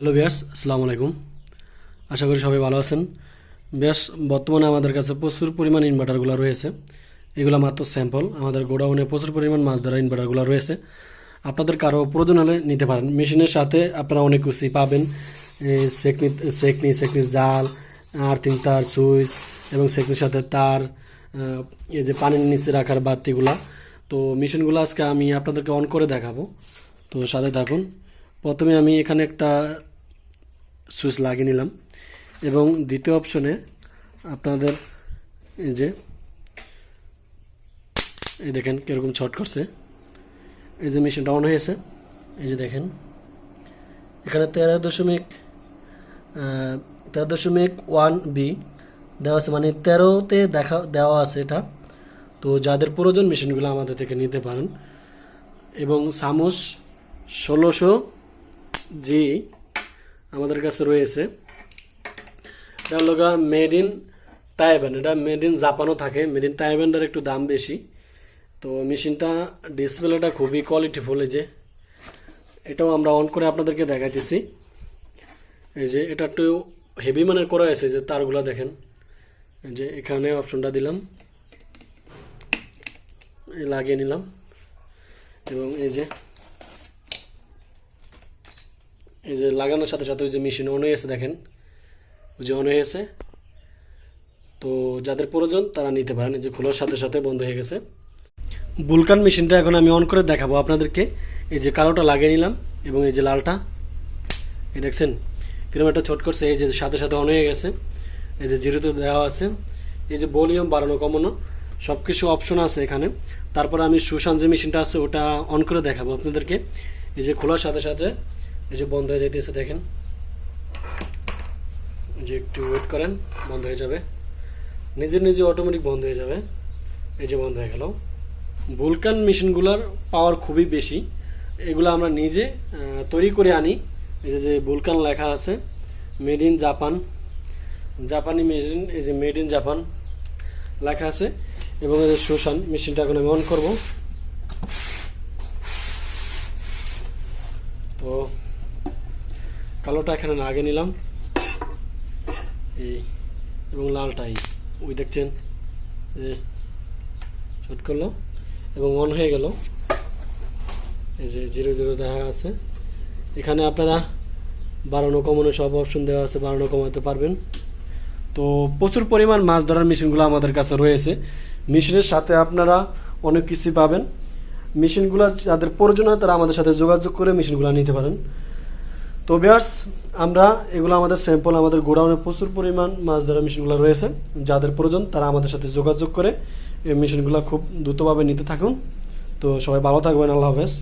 Hello বিয়াস আসসালামু আলাইকুম। আশা করি সবাই ভালো আছেন। বেশ বর্তমানে আমাদের কাছে প্রচুর পরিমাণ ইনভার্টারগুলো রয়েছে। এগুলো মাত্র স্যাম্পল আমাদের গোডাউনে প্রচুর পরিমাণ মাছ ধরা ইনভার্টারগুলো রয়েছে। আপনাদের কারও প্রয়োজন হলে নিতে পারেন। মেশিনের সাথে আপনারা অনেক কিছুই পাবেন। সেকনি সেকনি, সেকনির জাল আর্থিং তার, সুইচ এবং সেকনির সাথে তার এই যে পানির নিচে রাখার বাতিগুলা। তো মেশিনগুলো আজকে আমি আপনাদেরকে অন করে দেখাবো। তো সাথে থাকুন। প্রথমে আমি এখানে একটা সুইচ লাগিয়ে নিলাম। এবং দ্বিতীয় অপশনে আপনাদের এই যে, এই দেখেন কীরকম ছট করছে। এই যে মেশিনটা অন হয়েছে এই যে দেখেন, এখানে তেরো দশমিক তেরো দশমিক ওয়ান বি দেওয়া আছে। মানে তেরোতে দেখা, দেওয়া আছে এটা। তো যাদের প্রয়োজন মেশিনগুলো আমাদের থেকে নিতে পারেন। এবং সামোস ষোলোশো জি আমাদের কাছে রয়েছে। এটা হলো মেড ইন তাইবান এটা মেড ইন জাপানও থাকে। মেড ইন তাইবানটার একটু দাম বেশি। তো মেশিনটা ডিসপ্লেটা খুবই কোয়ালিটিফুল এই যে। এটাও আমরা অন করে আপনাদেরকে দেখাইতেছি। এই যে এটা একটু হেভি মানের করা হয়েছে যে তারগুলা দেখেন। যে এখানে অপশনটা দিলাম। লাগিয়ে নিলাম। এবং এই যে এই যে লাগানোর সাথে সাথে ওই যে মেশিন অন হয়েছে দেখেন। ওই যে অন হয়েছে তো যাদের প্রয়োজন, তারা নিতে পারেন। এই যে খোলার সাথে সাথে বন্ধ হয়ে গেছে। বুলকান মেশিনটা এখন আমি অন করে দেখাবো আপনাদেরকে। এই যে কালোটা লাগিয়ে নিলাম এবং এই যে লালটা। এই দেখছেন? কীরকম একটা ছোট করছে। এই যে সাথে সাথে অন হয়ে গেছে। এই যে জিরোতে দেওয়া আছে। এই যে ভলিউম বাড়ানো, কমানো সব কিছু অপশন আছে এখানে। তারপর আমি সুশান যে মেশিনটা আছে, ওটা অন করে দেখাবো আপনাদেরকে। এই যে খোলার সাথে সাথে এই যে বন্ধ হয়ে যাইতেছে, দেখেন। যে একটু ওয়েট করেন, বন্ধ হয়ে যাবে। নিজে নিজে অটোমেটিক বন্ধ হয়ে যাবে। এই যে বন্ধ হয়ে গেল। ভুলকান মেশিনগুলোর পাওয়ার খুবই বেশি। এগুলো আমরা নিজে তৈরি করে আনি। এই যে ভুলকান লেখা আছে মেড ইন জাপান জাপানি মেশিন এই যে মেড ইন জাপান লেখা আছে। এবং এই যে সুশান মেশিনটা এখন আমি অন করব। তো কালোটা এখানে আগে নিলাম। এই, এবং লালটাই ওই দেখছেন? যে শর্ট করল, এবং অন হয়ে গেল। এই যে জিরো জিরো দেখা আছে। এখানে আপনারা বাড়ানো কমানো সব অপশন দেওয়া আছে, বাড়ানো কমাতে পারবেন। তো প্রচুর পরিমাণ মাছ ধরার মেশিনগুলো আমাদের কাছে রয়েছে। মেশিনের সাথে আপনারা অনেক কিছু পাবেন। মেশিনগুলো যাদের প্রয়োজন হয় তারা আমাদের সাথে যোগাযোগ করে মেশিনগুলো নিতে পারেন। তো বিয়ার্স আমরা এগুলো আমাদের স্যাম্পল আমাদের গোডাউনে প্রচুর পরিমাণ মাছ ধরা মেশিনগুলো রয়েছে। যাদের প্রয়োজন, তারা আমাদের সাথে যোগাযোগ করে এই মেশিনগুলো খুব দ্রুতভাবে নিতে থাকুন। তো সবাই ভালো থাকবেন, আল্লাহ হাফেজ।